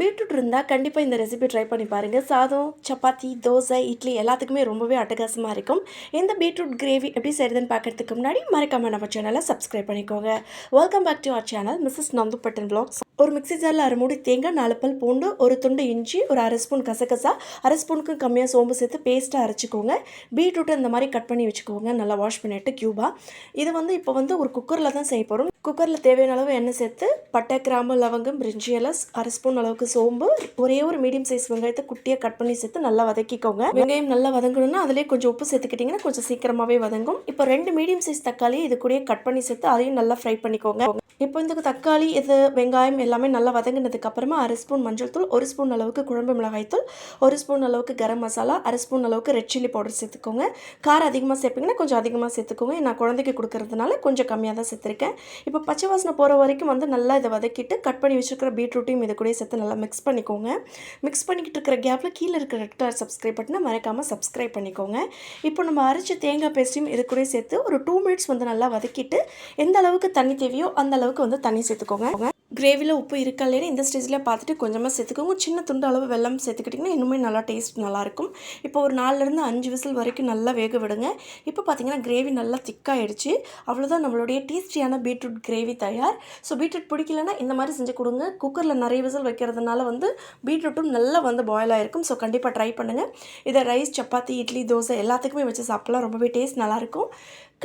Beetroot இருந்தால் கண்டிப்பாக இந்த ரெசிபி ட்ரை பண்ணி பாருங்கள் சாதம் சப்பாத்தி தோசை இட்லி எல்லாத்துக்குமே ரொம்பவே அட்டகாசமாக இருக்கும். இந்த பீட்ரூட் கிரேவி எப்படி செய்கிறதுன்னு பார்க்கறதுக்கு முன்னாடி மறக்காமல் நம்ம சேனலை சப்ஸ்கிரைப் பண்ணிக்கோங்க. Welcome back to our channel Mrs நந்துப்பட்டன் blogs ஒரு மிக்சி ஜாரில் அரை மூடி தேங்காய் நாலு பல் பூண்டு ஒரு துண்டு இஞ்சி ஒரு அரை ஸ்பூன் கசகசா அரை ஸ்பூனுக்கு கம்மியாக சோம்பு சேர்த்து பேஸ்ட்டாக அரைச்சிக்கோங்க. பீட்ரூட்டை இந்த மாதிரி கட் பண்ணி வச்சுக்கோங்க. நல்லா வாஷ் பண்ணிவிட்டு க்யூபாக இது வந்து இப்போ வந்து ஒரு குக்கரில் தான் செய்ய போகிறோம் குக்கரில் தேவையான அளவு எண்ணெய் சேர்த்து பட்டை கிராம்பு லவங்கம் பிரிஞ்சி எல்லாம் அரை ஸ்பூன் அளவுக்கு சோம்பு ஒரே ஒரு மீடியம் சைஸ் வெங்காயத்தை குட்டியாக கட் பண்ணி சேர்த்து நல்லா வதக்கிக்கோங்க. வெங்காயம் நல்லா வதங்கணும்னா அதிலே கொஞ்சம் உப்பு சேர்த்துக்கிட்டிங்கன்னா கொஞ்சம் சீக்கிரமாகவே வதங்கும். இப்போ ரெண்டு மீடியம் சைஸ் தக்காளி இது கூடயே கட் பண்ணி சேர்த்து அதையும் நல்லா ஃப்ரை பண்ணிக்கோங்க. இப்போ இந்த தக்காளி இது வெங்காயம் எல்லாமே நல்லா வதங்கினதுக்கு அப்புறமா அரை ஸ்பூன் மஞ்சள் தூள் ஒரு ஸ்பூன் அளவுக்கு குழம்பு மிளகாய் தூள் ஒரு ஸ்பூன் அளவுக்கு கரம் மசாலா அரை ஸ்பூன் அளவுக்கு ரெட் சில்லி பவுடர் சேர்த்துக்கோங்க. காரம் அதிகமாக சேர்ப்பீங்கன்னா கொஞ்சம் அதிகமாக சேர்த்துக்கோங்க. நான் குழந்தைக்கு கொடுக்கறதுனால கொஞ்சம் கம்மியாக தான் சேர்த்துருக்கேன். இப்போ பச்சை வாசனை போகிற வரைக்கும் வந்து நல்லா இதை வதக்கிட்டு கட் பண்ணி வச்சுருக்கிற பீட்ரூட்டையும் இது கூட சேர்த்து நல்லா மிக்ஸ் பண்ணிக்கோங்க. மிக்ஸ் பண்ணிக்கிட்டு இருக்கிற கேப்பில் கீழே இருக்கிற ரெட் கலர் சப்ஸ்கிரைப் பட்டனை மறக்காமல் சப்ஸ்கிரைப் பண்ணிக்கோங்க. இப்போ நம்ம அரைச்ச தேங்காய் பேஸ்ட்டையும் இது கூட சேர்த்து ஒரு டூ மினிட்ஸ் வந்து நல்லா வதக்கிட்டு எந்த அளவுக்கு தண்ணி தேவையோ அந்த அளவுக்கு வந்து தண்ணி சேர்த்துக்கோங்க. கிரேவியில் உப்பு இருக்கா இல்லைன்னு இந்த ஸ்டேஜில் பார்த்துட்டு கொஞ்சமாக சேர்த்துக்கோங்க. சின்ன துண்டு அளவு வெள்ளம் சேர்த்துக்கிட்டிங்கன்னா இன்னுமே நல்லா டேஸ்ட் நல்லாயிருக்கும். இப்போ ஒரு நாலுலேருந்து அஞ்சு விசில் வரைக்கும் நல்லா வேக விடுங்க. இப்போ பார்த்தீங்கன்னா கிரேவி நல்லா திக்காகிடுச்சு அவ்வளோதான் நம்மளுடைய டேஸ்டியான பீட்ரூட் கிரேவி தயார். ஸோ பீட்ரூட் பிடிக்கலன்னா இந்த மாதிரி செஞ்சு கொடுங்க. குக்கரில் நிறைய விசில் வைக்கிறதுனால வந்து பீட்ரூட்டும் நல்லா வந்து பாயில் ஆகிருக்கும் ஸோ கண்டிப்பாக ட்ரை பண்ணுங்கள் இதை ரைஸ் சப்பாத்தி இட்லி தோசை எல்லாத்துக்குமே வச்சு சாப்பிட்லாம். ரொம்பவே டேஸ்ட் நல்லாயிருக்கும்.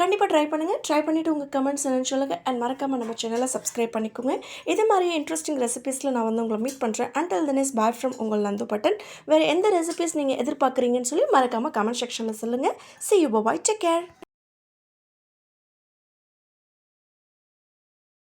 கண்டிப்பாக ட்ரை பண்ணுங்கள் ட்ரை பண்ணிவிட்டு உங்கள் கமெண்ட்ஸ் என்னன்னு சொல்லுங்கள் அண்ட் மறக்காமல் நம்ம சேனலை சப்ஸ்கிரைப் பண்ணிக்கோங்க. இதே மாதிரி இன்ட்ரெஸ்டிங் ரெசிபீஸில் நான் வந்து உங்களை மீட் பண்ணுறேன் அண்டல் தினேஸ் பாய் ஃப்ரம் உங்கள் நந்து பட்டன். வேறு எந்த ரெசிபீஸ் நீங்கள் எதிர்பார்க்குறீங்கன்னு சொல்லி மறக்காமல் கமெண்ட் செக்ஷனில் சொல்லுங்கள் see you bye take care